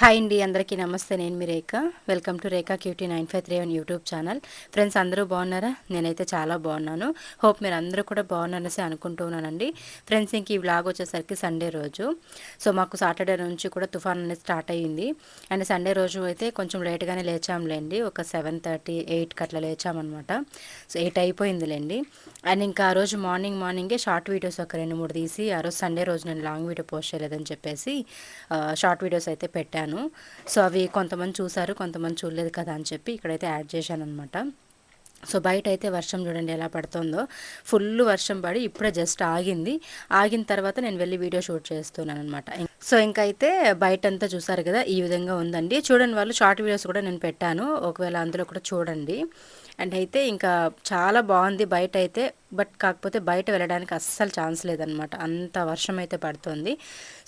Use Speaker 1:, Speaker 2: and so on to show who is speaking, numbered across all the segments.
Speaker 1: Hi అండి అందరికీ నమస్తే. నేను మీ Rekha. Welcome to Rekha cutie nine five three one YouTube channel. Friends అందరూ బాగున్నారా? నేనైతే చాలా బాగున్నాను. హోప్ మీరు అందరూ కూడా బాగున్నారనేసి అనుకుంటున్నానండి ఫ్రెండ్స్ ఇంక ఈ వ్లాగ్ వచ్చేసరికి సండే రోజు. సో మాకు సాటర్డే నుంచి కూడా తుఫాన్ అనేది స్టార్ట్ అయ్యింది. అండ్ సండే రోజు అయితే కొంచెం లేట్గానే లేచాంలేండి. ఒక సెవెన్ థర్టీ ఎయిట్కి అట్లా లేచామన్నమాట. సో ఎయిట్ అయిపోయిందిలేండి. అండ్ ఇంకా ఆ రోజు మార్నింగ్ మార్నింగే షార్ట్ వీడియోస్ ఒక రెండు మూడు తీసి ఆ రోజు సండే రోజు నేను లాంగ్ వీడియో పోస్ట్ చేయలేదని చెప్పేసి షార్ట్ వీడియోస్ అయితే పెట్టాను. సో అవి కొంతమంది చూశారు కొంతమంది చూడలేదు కదా అని చెప్పి ఇక్కడైతే యాడ్ చేశాను అనమాట సో బయట అయితే వర్షం చూడండి ఎలా పడుతుందో. ఫుల్ వర్షం పడి ఇప్పుడే జస్ట్ ఆగింది. ఆగిన తర్వాత నేను వెళ్ళి వీడియో షూట్ చేస్తున్నాను అనమాట సో ఇంకైతే బయట అంతా చూసారు కదా ఈ విధంగా ఉందండి. చూడండి వాళ్ళు షార్ట్ వీడియోస్ కూడా నేను పెట్టాను. ఒకవేళ అందులో కూడా చూడండి. అండ్ అయితే ఇంకా చాలా బాగుంది బయట అయితే బట్ కాకపోతే బయట వెళ్ళడానికి అస్సలు ఛాన్స్ లేదనమాట అంత వర్షం అయితే పడుతుంది.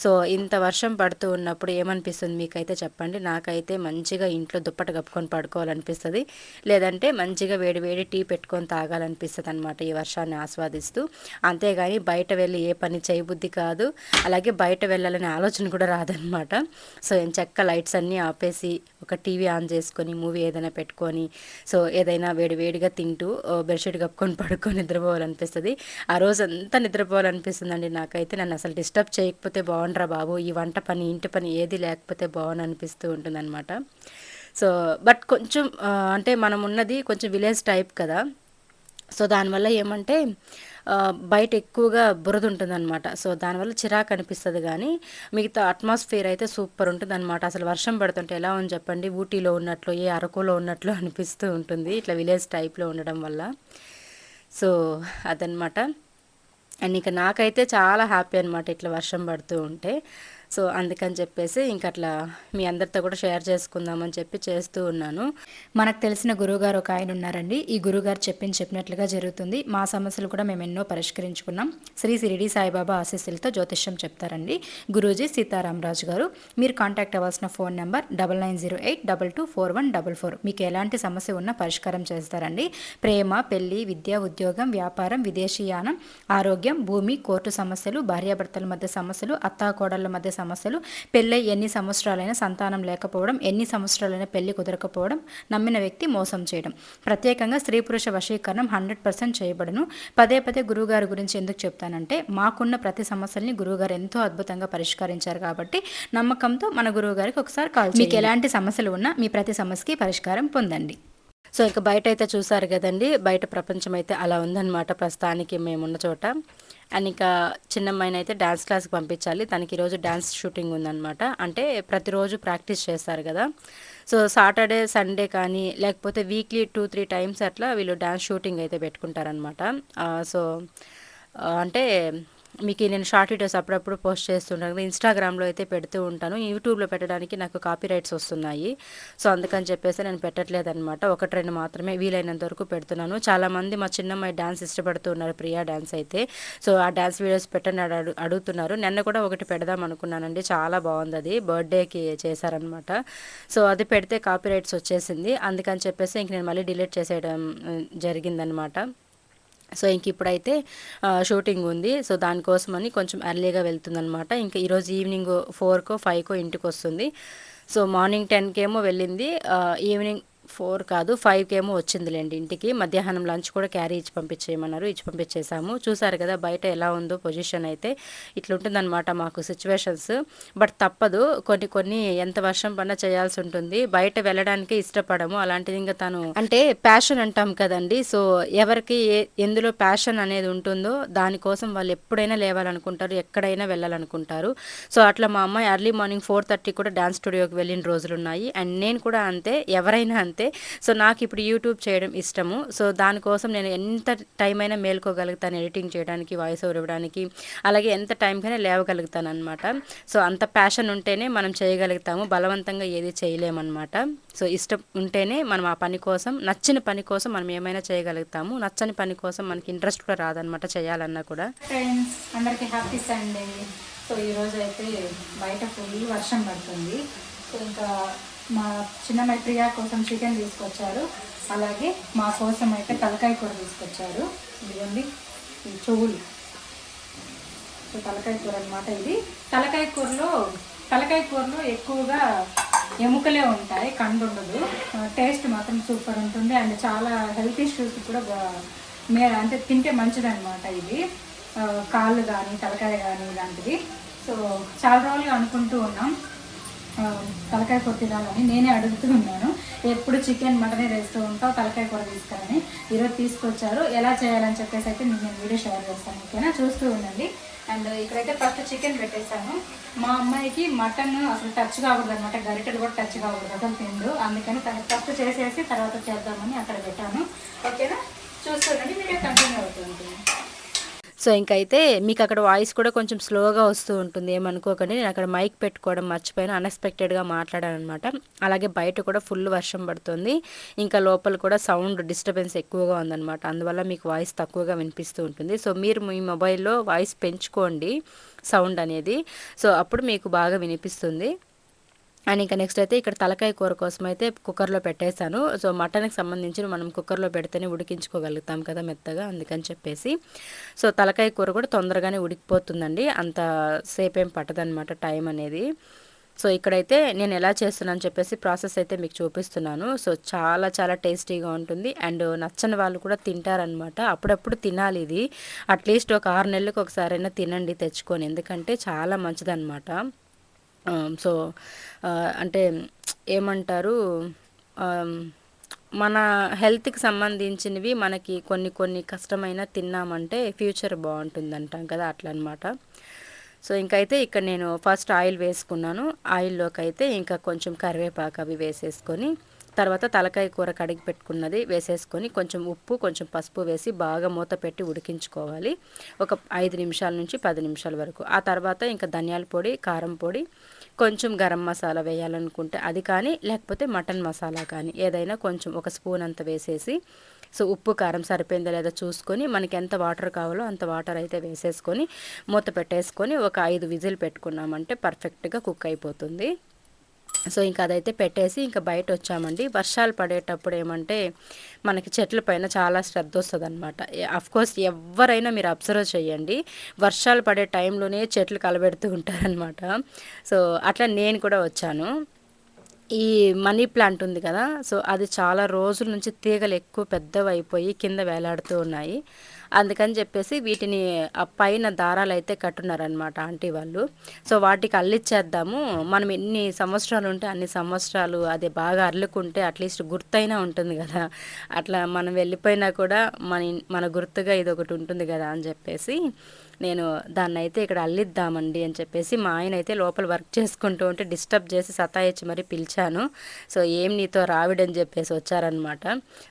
Speaker 1: సో ఇంత వర్షం పడుతూ ఉన్నప్పుడు ఏమనిపిస్తుంది మీకైతే చెప్పండి? నాకైతే మంచిగా ఇంట్లో దుప్పట కప్పుకొని పడుకోవాలనిపిస్తుంది. లేదంటే మంచిగా వేడి వేడి టీ పెట్టుకొని తాగాలనిపిస్తుంది అనమాట ఈ వర్షాన్ని ఆస్వాదిస్తూ. అంతేగాని బయట వెళ్ళి ఏ పని చేయబుద్ధి కాదు. అలాగే బయట వెళ్ళాలనే ఆలోచన కూడా రాదనమాట సో ఏం చెక్క లైట్స్ అన్నీ ఆపేసి ఒక టీవీ ఆన్ చేసుకొని మూవీ ఏదైనా పెట్టుకొని సో ఏదైనా వేడి వేడిగా తింటూ బెడ్షీట్ కప్పుకొని పడుకొని నిద్రపోవాలనిపిస్తుంది. ఆ రోజు అంతా నిద్రపోవాలనిపిస్తుందండి నాకైతే. నన్ను అసలు డిస్టర్బ్ చేయకపోతే బాగుండ్రా బాబు. ఈ వంట పని ఇంటి పని ఏది లేకపోతే బాగుంది అనిపిస్తూ ఉంటుందన్నమాట. సో బట్ కొంచెం అంటే మనం ఉన్నది కొంచెం విలేజ్ టైప్ కదా. సో దానివల్ల ఏమంటే బయట ఎక్కువగా బురద ఉంటుందన్నమాట సో దానివల్ల చిరాకు అనిపిస్తుంది కానీ మిగతా అట్మాస్ఫియర్ అయితే సూపర్ ఉంటుంది అనమాట అసలు వర్షం పడుతుంటే ఎలా ఉంది చెప్పండి? ఊటీలో ఉన్నట్లు ఏ అరకులో ఉన్నట్లు అనిపిస్తూ ఉంటుంది. ఇట్లా విలేజ్ టైప్లో ఉండడం వల్ల. సో అదనమాట అండ్ ఇక నాకైతే చాలా హ్యాపీ అనమాట ఇట్లా వర్షం పడుతూ ఉంటే. సో అందుకని చెప్పేసి ఇంక అట్లా మీ అందరితో కూడా షేర్ చేసుకుందామని చెప్పి చేస్తూ ఉన్నాను. మనకు తెలిసిన గురువుగారు ఒక ఆయన ఉన్నారండి. ఈ గురువుగారు చెప్పింది చెప్పినట్లుగా జరుగుతుంది. మా సమస్యలు కూడా మేము ఎన్నో పరిష్కరించుకున్నాం. శ్రీ సిరిడి సాయిబాబా ఆశీస్సులతో జ్యోతిష్యం చెప్తారండి. గురూజీ సీతారామరాజు గారు మీరు కాంటాక్ట్ అవ్వాల్సిన phone number double nine zero eight double two four one double four. మీకు ఎలాంటి సమస్య ఉన్నా పరిష్కారం చేస్తారండి. ప్రేమ పెళ్ళి విద్య ఉద్యోగం వ్యాపారం విదేశీయానం ఆరోగ్యం భూమి కోర్టు సమస్యలు భార్యాభర్తల మధ్య సమస్యలు అత్తాకోడళ్ళ మధ్య సమస్యలు పెళ్ళై ఎన్ని సంవత్సరాలైనా సంతానం లేకపోవడం ఎన్ని సంవత్సరాలైనా పెళ్ళి కుదరకపోవడం నమ్మిన వ్యక్తి మోసం చేయడం. ప్రత్యేకంగా స్త్రీ పురుష వశీకరణం హండ్రెడ్ పర్సెంట్ చేయబడును. పదే పదే గురువుగారి గురించి ఎందుకు చెప్తానంటే మాకున్న ప్రతి సమస్యల్ని గురువుగారు ఎంతో అద్భుతంగా పరిష్కరించారు కాబట్టి నమ్మకంతో మన గురువుగారికి ఒకసారి కాల్ మీకు ఎలాంటి సమస్యలు ఉన్నా మీ ప్రతి సమస్యకి పరిష్కారం పొందండి. సో ఇక బయట అయితే చూసారు కదండి బయట ప్రపంచం అయితే అలా ఉందన్నమాట ప్రస్తుతానికి మేమున్న చోట. అండ్ ఇంకా చిన్నమ్మాయిని అయితే డ్యాన్స్ క్లాస్కి పంపించాలి. తనకి ఈరోజు డ్యాన్స్ షూటింగ్ ఉందన్నమాట. అంటే ప్రతిరోజు ప్రాక్టీస్ చేస్తారు కదా. సో సాటర్డే సండే కానీ లేకపోతే వీక్లీ టూ త్రీ టైమ్స్ అట్లా వీళ్ళు డ్యాన్స్ షూటింగ్ అయితే పెట్టుకుంటారనమాట సో అంటే మీకు నేను షార్ట్ వీడియోస్ అప్పుడప్పుడు పోస్ట్ చేస్తుంటాను. ఇన్స్టాగ్రామ్లో అయితే పెడుతూ ఉంటాను. యూట్యూబ్లో పెట్టడానికి నాకు కాపీ రైట్స్ వస్తున్నాయి. సో అందుకని చెప్పేసి నేను పెట్టట్లేదనమాట ఒకటి రెండు మాత్రమే వీలైనంత వరకు పెడుతున్నాను. చాలామంది మా చిన్నమ్మాయి డ్యాన్స్ ఇష్టపడుతూ ఉన్నారు ప్రియా డ్యాన్స్ అయితే. సో ఆ డ్యాన్స్ వీడియోస్ పెట్టని అడు అడుగుతున్నారు. నిన్న కూడా ఒకటి పెడదాం అనుకున్నానండి. చాలా బాగుంది అది. బర్త్డేకి చేశారనమాట సో అది పెడితే కాపీ రైట్స్ వచ్చేసింది. అందుకని చెప్పేసి ఇంక నేను మళ్ళీ డిలీట్ చేసేయడం జరిగిందనమాట సో ఇంక ఇప్పుడైతే షూటింగ్ ఉంది. సో దానికోసమని కొంచెం ఎర్లీగా వెళ్తుందనమాట ఇంకా ఈరోజు ఈవినింగ్ ఫోర్కో ఫైవ్కో ఇంటికి వస్తుంది సో మార్నింగ్ టెన్కేమో వెళ్ళింది. ఈవినింగ్ ఫోర్ కాదు ఫైవ్కి ఏమో వచ్చిందిలేండి ఇంటికి. మధ్యాహ్నం లంచ్ కూడా క్యారీ ఇచ్చి పంపించేయమన్నారు ఇచ్చి పంపించేసాము చూసారు కదా బయట ఎలా ఉందో పొజిషన్ అయితే. ఇట్లుంటుందన్నమాట మాకు సిచ్యువేషన్స్. బట్ తప్పదు కొన్ని కొన్ని ఎంత వర్షం పన్నా చేయాల్సి ఉంటుంది. బయట వెళ్ళడానికి ఇష్టపడము అలాంటిది ఇంకా తను అంటే ప్యాషన్ అంటాం కదండి. సో ఎవరికి ఎందులో ప్యాషన్ అనేది ఉంటుందో దానికోసం వాళ్ళు ఎప్పుడైనా లేవాలనుకుంటారు ఎక్కడైనా వెళ్ళాలనుకుంటారు. సో అట్లా మా అమ్మాయి ఎర్లీ మార్నింగ్ ఫోర్ థర్టీ కూడా డ్యాన్స్ స్టూడియోకి వెళ్ళిన రోజులు ఉన్నాయి అండ్ నేను కూడా అంతే ఎవరైనా అంతే. అయితే సో నాకు ఇప్పుడు యూట్యూబ్ చేయడం ఇష్టము. సో దానికోసం నేను ఎంత టైం అయినా మేల్కోగలుగుతాను ఎడిటింగ్ చేయడానికి వాయిస్ ఓవర్ ఇవ్వడానికి. అలాగే ఎంత టైంకైనా లేవగలుగుతాను అనమాట సో అంత ప్యాషన్ ఉంటేనే మనం చేయగలుగుతాము. బలవంతంగా ఏది చేయలేమన్నమాట. సో ఇష్టం ఉంటేనే మనం ఆ పని కోసం నచ్చిన పని కోసం మనం ఏమైనా చేయగలుగుతాము. నచ్చని పని కోసం మనకి ఇంట్రెస్ట్ కూడా రాదనమాట చేయాలన్నా కూడా.
Speaker 2: ఫ్రెండ్స్ అందరికీ హ్యాపీ సండే సో ఈరోజు అయితే బయట ఫుల్ వర్షం పడుతుంది. సో ఇంకా మా చిన్న మైత్రియ కోసం చికెన్ తీసుకొచ్చారు. అలాగే మా కోసం అయితే తలకాయ కూర తీసుకొచ్చారు. ఇదిగోండి చెవులు. సో తలకాయ కూర అనమాట ఇది. తలకాయ కూరలో తలకాయ కూరలో ఎక్కువగా ఎముకలే ఉంటాయి కండు ఉండదు టేస్ట్ మాత్రం సూపర్ ఉంటుంది. అండ్ చాలా హెల్త్ ఇష్యూస్ కూడా మే అంటే తింటే మంచిదన్నమాట ఇది. కాళ్ళు కానీ తలకాయ కానీ ఇలాంటివి. సో చాలా రోజులు అనుకుంటూ ఉన్నాం. తలకాయ కూర తినాలని నేనే అడుగుతూ ఉన్నాను. ఎప్పుడు చికెన్ మటనే వేస్తూ ఉంటావు తలకాయ కూర తీసుకురని ఈరోజు తీసుకొచ్చారు. ఎలా చేయాలని చెప్పేసి అయితే నేను వీడియో షేర్ చేస్తాను ఓకేనా? చూస్తూ ఉండండి. అండ్ ఇక్కడైతే ఫస్ట్ చికెన్ పెట్టేశాను. మా అమ్మాయికి మటన్ అసలు టచ్ కాకూడదు అనమాట గరిటెలు కూడా టచ్ కాకూడదు అసలు తిండు. అందుకని తను ఫస్ట్ చేసేసి తర్వాత చేద్దామని అక్కడ పెట్టాను. ఓకేనా? చూస్తుండండి వీడియో కంటిన్యూ అవుతుంది
Speaker 1: సో ఇంకైతే మీకు అక్కడ వాయిస్ కూడా కొంచెం స్లోగా వస్తూ ఉంటుంది ఏమనుకోకండి. నేను అక్కడ మైక్ పెట్టుకోవడం మర్చిపోయిన అన్ఎక్స్పెక్టెడ్గా మాట్లాడాను అనమాట అలాగే బయట కూడా ఫుల్ వర్షం పడుతుంది ఇంకా లోపల కూడా సౌండ్ డిస్టర్బెన్స్ ఎక్కువగా ఉందన్నమాట. అందువల్ల మీకు వాయిస్ తక్కువగా వినిపిస్తూ ఉంటుంది. సో మీరు మీ మొబైల్లో వాయిస్ పెంచుకోండి సౌండ్ అనేది. సో అప్పుడు మీకు బాగా వినిపిస్తుంది. అండ్ ఇంకా నెక్స్ట్ అయితే ఇక్కడ తలకాయ కూర కోసం అయితే కుక్కర్లో పెట్టేశాను. సో మటన్కి సంబంధించి మనం కుక్కర్లో పెడితేనే ఉడికించుకోగలుగుతాం కదా మెత్తగా అందుకని చెప్పేసి. సో తలకాయ కూర కూడా తొందరగానే ఉడికిపోతుందండి. అంత సేపు ఏం పట్టదనమాట టైం అనేది. సో ఇక్కడైతే నేను ఎలా చేస్తున్నాను చెప్పేసి ప్రాసెస్ అయితే మీకు చూపిస్తున్నాను. సో చాలా చాలా టేస్టీగా ఉంటుంది. అండ్ నచ్చని వాళ్ళు కూడా తింటారనమాట అప్పుడప్పుడు తినాలి ఇది. అట్లీస్ట్ ఒక ఆరు నెలలకు ఒకసారైనా తినండి తెచ్చుకొని. ఎందుకంటే చాలా మంచిదనమాట Um, సో uh, అంటే ఏమంటారు um, మన హెల్త్కి సంబంధించినవి మనకి కొన్ని కొన్ని కష్టమైన తిన్నామంటే ఫ్యూచర్ బాగుంటుంది అంటాం కదా అట్లా అనమాట సో ఇంకైతే ఇక్కడ నేను ఫస్ట్ ఆయిల్ వేసుకున్నాను. ఆయిల్లోకి అయితే ఇంకా కొంచెం కరివేపాకు అవి వేసేసుకొని తర్వాత తలకాయ కూర కడిగి పెట్టుకున్నది వేసేసుకొని కొంచెం ఉప్పు కొంచెం పసుపు వేసి బాగా మూత పెట్టి ఉడికించుకోవాలి. ఒక ఐదు నిమిషాల నుంచి పది నిమిషాల వరకు. ఆ తర్వాత ఇంకా ధనియాల పొడి కారం పొడి కొంచెం గరం మసాలా వేయాలనుకుంటే అది కానీ లేకపోతే మటన్ మసాలా కానీ ఏదైనా కొంచెం ఒక స్పూన్ అంత వేసేసి సో ఉప్పు కారం సరిపోయిందో లేదో చూసుకొని మనకి ఎంత వాటర్ కావాలో అంత వాటర్ అయితే వేసేసుకొని మూత పెట్టేసుకొని ఒక ఐదు విజిల్ పెట్టుకున్నామంటే పర్ఫెక్ట్గా కుక్ అయిపోతుంది. సో ఇంకా అదైతే పెట్టేసి ఇంకా బయట వచ్చామండి వర్షాలు పడేటప్పుడు ఏమంటే మనకి చెట్ల పైన చాలా శ్రద్ధ వస్తుంది అనమాట కోర్స్ ఎవరైనా మీరు అబ్జర్వ్ చేయండి. వర్షాలు పడే టైంలోనే చెట్లు కలబెడుతూ ఉంటారనమాట సో అట్లా నేను కూడా వచ్చాను. ఈ మనీ ప్లాంట్ ఉంది కదా సో అది చాలా రోజుల నుంచి తీగలు ఎక్కువ పెద్దవైపోయి కింద వేలాడుతూ ఉన్నాయి. అందుకని చెప్పేసి వీటిని ఆ పైన దారాలు అయితే కట్టున్నారనమాట ఆంటీ వాళ్ళు. సో వాటికి అల్లిచ్చేద్దాము. మనం ఎన్ని సంవత్సరాలు ఉంటే అన్ని సంవత్సరాలు అది బాగా అల్లుకుంటే అట్లీస్ట్ గుర్తైనా ఉంటుంది కదా. అట్లా మనం వెళ్ళిపోయినా కూడా మన మన గుర్తుగా ఇది ఒకటి ఉంటుంది కదా అని చెప్పేసి నేను దాన్ని అయితే ఇక్కడ అల్లిద్దామండి అని చెప్పేసి మా ఆయన అయితే లోపల వర్క్ చేసుకుంటూ ఉంటే డిస్టర్బ్ చేసి సతాయిచ్చి మరి పిలిచాను. సో ఏం నీతో రావిడని చెప్పేసి వచ్చారనమాట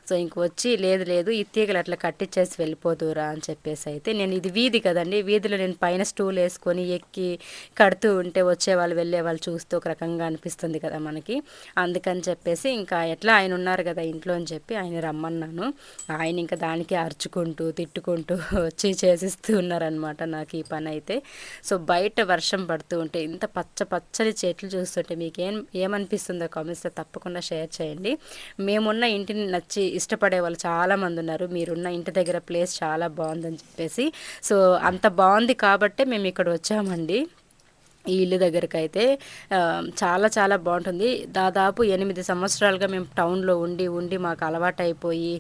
Speaker 1: సో ఇంక వచ్చి లేదు లేదు ఈ తీగలు అట్లా కట్టించేసి వెళ్ళిపోదురా అని చెప్పేసి అయితే నేను ఇది వీధి కదండి వీధిలో నేను పైన స్టూల్ వేసుకొని ఎక్కి కడుతూ ఉంటే వచ్చే వాళ్ళు వెళ్ళే వాళ్ళు చూస్తూ ఒక రకంగా అనిపిస్తుంది కదా మనకి. అందుకని చెప్పేసి ఇంకా ఎట్లా ఆయన ఉన్నారు కదా ఇంట్లో అని చెప్పి ఆయన రమ్మన్నాను. ఆయన ఇంకా దానికి అరుచుకుంటూ తిట్టుకుంటూ వచ్చి చేసిస్తూ ఉన్నారనమాట నాకు ఈ పని అయితే. సో బయట వర్షం పడుతూ ఉంటే ఇంత పచ్చ పచ్చని చెట్లు చూస్తుంటే మీకు ఏం ఏమనిపిస్తుందో కామెంట్స్లో తప్పకుండా షేర్ చేయండి. మేమున్న ఇంటిని నచ్చి ఇష్టపడే వాళ్ళు చాలామంది ఉన్నారు. మీరున్న ఇంటి దగ్గర ప్లేస్ చాలా బాగుందని చెప్పేసి. సో అంత బాగుంది కాబట్టే మేము ఇక్కడ వచ్చామండి. ఈ ఇల్లు దగ్గరికి అయితే చాలా చాలా బాగుంటుంది. దాదాపు ఎనిమిది సంవత్సరాలుగా మేము టౌన్లో ఉండి ఉండి మాకు అలవాటైపోయి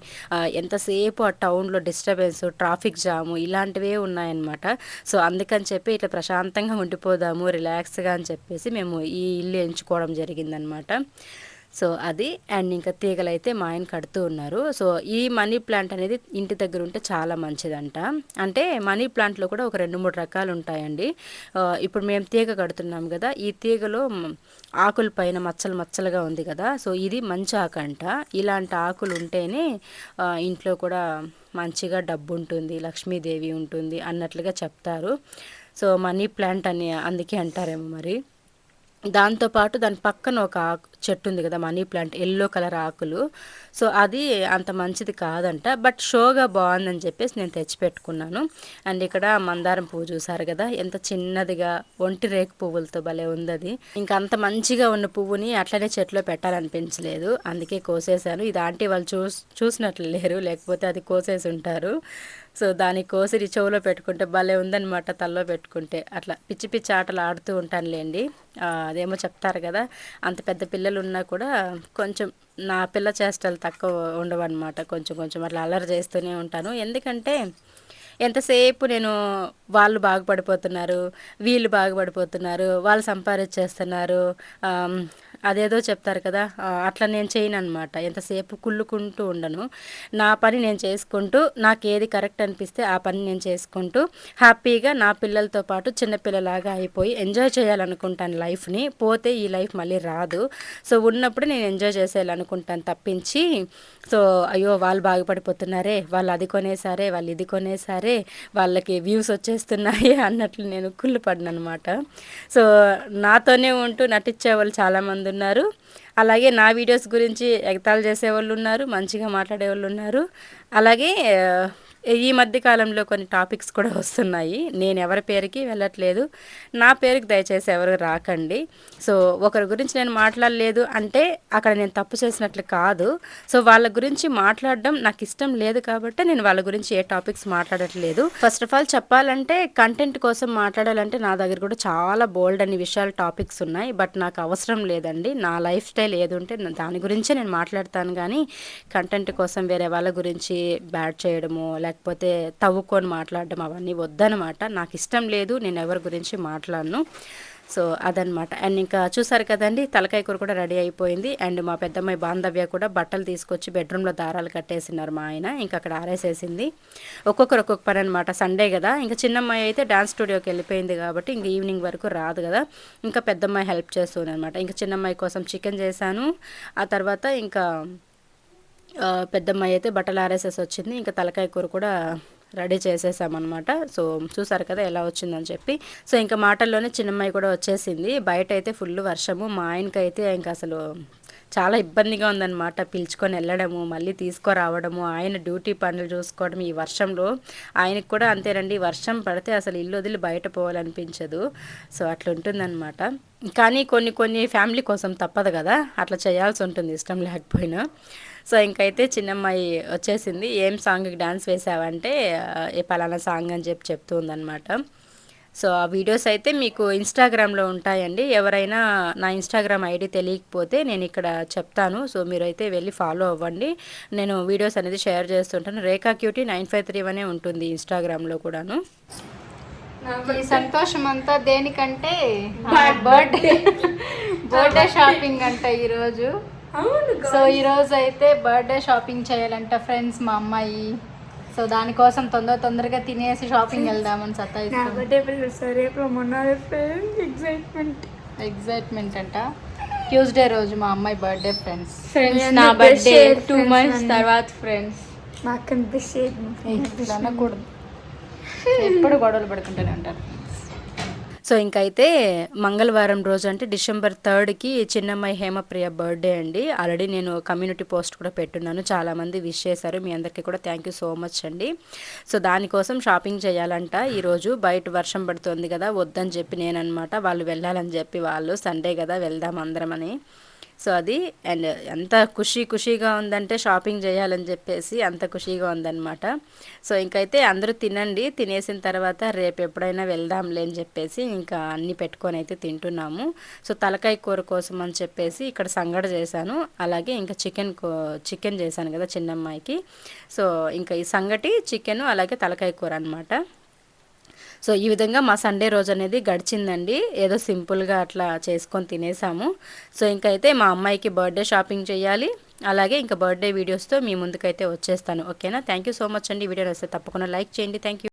Speaker 1: ఎంతసేపు ఆ టౌన్లో డిస్టర్బెన్స్ ట్రాఫిక్ జాము ఇలాంటివే ఉన్నాయన్నమాట. సో అందుకని చెప్పి ఇట్లా ప్రశాంతంగా ఉండిపోదాము రిలాక్స్గా అని చెప్పేసి మేము ఈ ఇల్లు ఎంచుకోవడం జరిగిందనమాట సో అది అండ్ ఇంకా తీగలు అయితే మా ఆయన కడుతూ ఉన్నారు. సో ఈ మనీ ప్లాంట్ అనేది ఇంటి దగ్గర ఉంటే చాలా మంచిదంట. అంటే మనీ ప్లాంట్లో కూడా ఒక రెండు మూడు రకాలు ఉంటాయండి ఇప్పుడు మేము తీగ కడుతున్నాం కదా ఈ తీగలో ఆకుల పైన మచ్చలు మచ్చలుగా ఉంది కదా సో ఇది మంచి ఆకు అంట. ఇలాంటి ఆకులు ఉంటేనే ఇంట్లో కూడా మంచిగా డబ్బు ఉంటుంది లక్ష్మీదేవి ఉంటుంది అన్నట్లుగా చెప్తారు. సో మనీ ప్లాంట్ అని అందుకే అంటారేమో మరి. దాంతోపాటు దాని పక్కన ఒక ఆకు చెట్టు ఉంది కదా మనీ ప్లాంట్ ఎల్లో కలర్ ఆకులు. సో అది అంత మంచిది కాదంట బట్ షోగా బాగుందని చెప్పేసి నేను తెచ్చిపెట్టుకున్నాను. అండ్ ఇక్కడ మందారం పువ్వు చూసారు కదా ఎంత చిన్నదిగా ఒంటి రేకు పువ్వులతో భలే ఉంది అది ఇంకా అంత మంచిగా ఉన్న పువ్వుని అట్లనే చెట్లో పెట్టాలనిపించలేదు అందుకే కోసేసాను ఇది ఆంటీ వాళ్ళు చూ చూసినట్లు లేరు లేకపోతే అది కోసేసి ఉంటారు. సో దాని కోసిరి చెవులో పెట్టుకుంటే భలే ఉందనమాట తల్లో పెట్టుకుంటే. అట్లా పిచ్చి పిచ్చి ఆటలు ఆడుతూ ఉంటానులేండి. అదేమో చెప్తారు కదా అంత పెద్ద పిల్లలు ఉన్నా కూడా కొంచెం నా పిల్ల చేష్టలు తక్కువ ఉండవన్నమాట. కొంచెం కొంచెం అట్లా అల్లరి చేస్తూనే ఉంటాను. ఎందుకంటే ఎంతసేపు నేను వాళ్ళు బాగుపడిపోతున్నారు వీళ్ళు బాగుపడిపోతున్నారు వాళ్ళు సంపాదించేస్తున్నారు అదేదో చెప్తారు కదా అట్లా నేను చేయను అనమాట ఎంతసేపు కుళ్ళుకుంటూ ఉండను. నా పని నేను చేసుకుంటూ నాకు ఏది కరెక్ట్ అనిపిస్తే ఆ పని నేను చేసుకుంటూ హ్యాపీగా నా పిల్లలతో పాటు చిన్నపిల్లలాగా అయిపోయి ఎంజాయ్ చేయాలనుకుంటాను లైఫ్ని. పోతే ఈ లైఫ్ మళ్ళీ రాదు. సో ఉన్నప్పుడు నేను ఎంజాయ్ చేసేయాలనుకుంటాను తప్పించి సో అయ్యో వాళ్ళు బాగుపడిపోతున్నారే వాళ్ళు అది కొనేసారే వాళ్ళు ఇది కొనేసారే వాళ్ళకి వ్యూస్ వచ్చేస్తున్నాయి అన్నట్లు నేను కుళ్ళు పడిన అనమాట సో నాతోనే ఉంటూ నటించే వాళ్ళు చాలామంది ఉన్నారు. అలాగే నా వీడియోస్ గురించి ఎగతాలు చేసేవాళ్ళు ఉన్నారు మంచిగా మాట్లాడే వాళ్ళు ఉన్నారు. అలాగే ఈ మధ్య కాలంలో కొన్ని టాపిక్స్ కూడా వస్తున్నాయి. నేను ఎవరి పేరుకి వెళ్ళట్లేదు. నా పేరుకి దయచేసి ఎవరు రాకండి. సో ఒకరి గురించి నేను మాట్లాడలేదు అంటే అక్కడ నేను తప్పు చేసినట్లు కాదు. సో వాళ్ళ గురించి మాట్లాడడం నాకు ఇష్టం లేదు కాబట్టి నేను వాళ్ళ గురించి ఏ టాపిక్స్ మాట్లాడట్లేదు. ఫస్ట్ ఆఫ్ ఆల్ చెప్పాలంటే కంటెంట్ కోసం మాట్లాడాలంటే నా దగ్గర కూడా చాలా బోల్డ్ అనే విషయాలు టాపిక్స్ ఉన్నాయి. బట్ నాకు అవసరం లేదండి. నా లైఫ్ స్టైల్ ఏది ఉంటే దాని గురించే నేను మాట్లాడతాను. కానీ కంటెంట్ కోసం వేరే వాళ్ళ గురించి బ్యాడ్ చేయడము లేకపోతే తవ్వుకొని మాట్లాడడం అవన్నీ వద్దనమాట. నాకు ఇష్టం లేదు నేను ఎవరి గురించి మాట్లాడను. సో అదనమాట. అండ్ ఇంకా చూసారు కదండి తలకాయ కూర కూడా రెడీ అయిపోయింది. అండ్ మా పెద్దమ్మాయి బాంధవ్య కూడా బట్టలు తీసుకొచ్చి బెడ్రూమ్లో దారాలు కట్టేసినారు మా ఆయన. ఇంకా అక్కడ ఆరేసేసింది. ఒక్కొక్కరు ఒక్కొక్క పని అనమాట సండే కదా. ఇంకా చిన్నమ్మాయి అయితే డాన్స్ స్టూడియోకి వెళ్ళిపోయింది కాబట్టి ఇంక ఈవినింగ్ వరకు రాదు కదా. ఇంకా పెద్దమ్మాయి హెల్ప్ చేస్తుంది అనమాట ఇంకా చిన్నమ్మాయి కోసం చికెన్ చేశాను. ఆ తర్వాత ఇంకా పెద్దమ్మాయి అయితే బట్టలు ఆరేసేసి వచ్చింది. ఇంకా తలకాయ కూర కూడా రెడీ చేసేసామన్నమాట. సో చూసారు కదా ఎలా వచ్చిందని చెప్పి. సో ఇంకా మాటల్లోనే చిన్నమ్మాయి కూడా వచ్చేసింది. బయట అయితే ఫుల్ వర్షము. మా ఆయనకైతే ఇంకా అసలు చాలా ఇబ్బందిగా ఉందన్నమాట. పిలుచుకొని వెళ్ళడము మళ్ళీ తీసుకురావడము ఆయన డ్యూటీ పనులు చూసుకోవడం ఈ వర్షంలో. ఆయనకు కూడా అంతేనండి వర్షం పడితే అసలు ఇల్లు వదిలి బయట పోవాలనిపించదు. సో అట్లా ఉంటుందన్నమాట. కానీ కొన్ని కొన్ని ఫ్యామిలీ కోసం తప్పదు కదా. అట్లా చేయాల్సి ఉంటుంది ఇష్టం లేకపోయినా. సో ఇంకైతే చిన్నమ్మాయి వచ్చేసింది. ఏం సాంగ్కి డాన్స్ వేసావంటే ఏ పలానా సాంగ్ అని చెప్పి చెప్తూ ఉందన్నమాట సో ఆ వీడియోస్ అయితే మీకు ఇన్స్టాగ్రామ్లో ఉంటాయండి. ఎవరైనా నా ఇన్స్టాగ్రామ్ ఐడి తెలియకపోతే నేను ఇక్కడ చెప్తాను. సో మీరైతే వెళ్ళి ఫాలో అవ్వండి. నేను వీడియోస్ అనేది షేర్ చేస్తుంటాను. Rekha cutie nine five three అనే ఉంటుంది ఇన్స్టాగ్రామ్లో కూడాను.
Speaker 2: ఈ సంతోషం అంతా దేనికంటే బర్త్డే బర్త్డే షాపింగ్ అంట ఈరోజు. సో ఈ రోజు అయితే బర్త్డే షాపింగ్ చేయాలంట ఫ్రెండ్స్ మా అమ్మాయి. సో దానికోసం తొందర తొందరగా తినేసి షాపింగ్ వెళ్దామని
Speaker 3: ఫ్రెండ్స్ ఎక్సైట్మెంట్
Speaker 2: ఎగ్జైట్మెంట్ అంట. ట్యూస్డే రోజు మా అమ్మాయి బర్త్డే ఫ్రెండ్స్
Speaker 3: Friends,
Speaker 4: నా బర్త్డే టూ మంత్స్? తర్వాత ఫ్రెండ్స్
Speaker 3: మాకు కనిపిస్తుంది
Speaker 2: అనకూడదు. ఎప్పుడు గొడవలు పడుకుంటూనే ఉంటారు.
Speaker 1: సో ఇంకైతే మంగళవారం రోజు అంటే డిసెంబర్ థర్డ్కి చిన్నమ్మాయి హేమప్రియ బర్త్డే అండి. ఆల్రెడీ నేను కమ్యూనిటీ పోస్ట్ కూడా పెట్టున్నాను. చాలామంది విష్ చేశారు. మీ అందరికీ కూడా థ్యాంక్ యూ సో మచ్ అండి. సో దానికోసం షాపింగ్ చేయాలంట. ఈరోజు బయట వర్షం పడుతుంది కదా వద్దని చెప్పి నేను అనమాట వాళ్ళు వెళ్ళాలని చెప్పి వాళ్ళు సండే కదా వెళ్దాం అందరం అని. సో అది అండ్ ఎంత ఖుషి ఖుషిగా ఉందంటే షాపింగ్ చేయాలని చెప్పేసి అంత ఖుషీగా ఉందన్నమాట. సో ఇంకైతే అందరూ తినండి తినేసిన తర్వాత రేపు ఎప్పుడైనా వెళ్దాంలే అని చెప్పేసి ఇంకా అన్నీ పెట్టుకొని అయితే తింటున్నాము. సో తలకాయ కూర కోసం అని చెప్పేసి ఇక్కడ సంగడ చేశాను. అలాగే ఇంకా చికెన్ చికెన్ చేశాను కదా చిన్నమ్మాయికి. సో ఇంకా ఈ సంగటి చికెన్ అలాగే తలకాయ కూర అనమాట సో ఈ విధంగా మా సండే రోజు అనేది గడిచిందండి. ఏదో సింపుల్గా అట్లా చేసుకొని తినేసాము. సో ఇంకైతే మా అమ్మాయికి బర్త్డే షాపింగ్ చేయాలి. అలాగే ఇంకా బర్త్డే వీడియోస్తో మీ ముందుకైతే వచ్చేస్తాను. ఓకేనా? థ్యాంక్ యూ సో మచ్ అండి. వీడియో వస్తే తప్పకుండా లైక్ చేయండి. Thank you.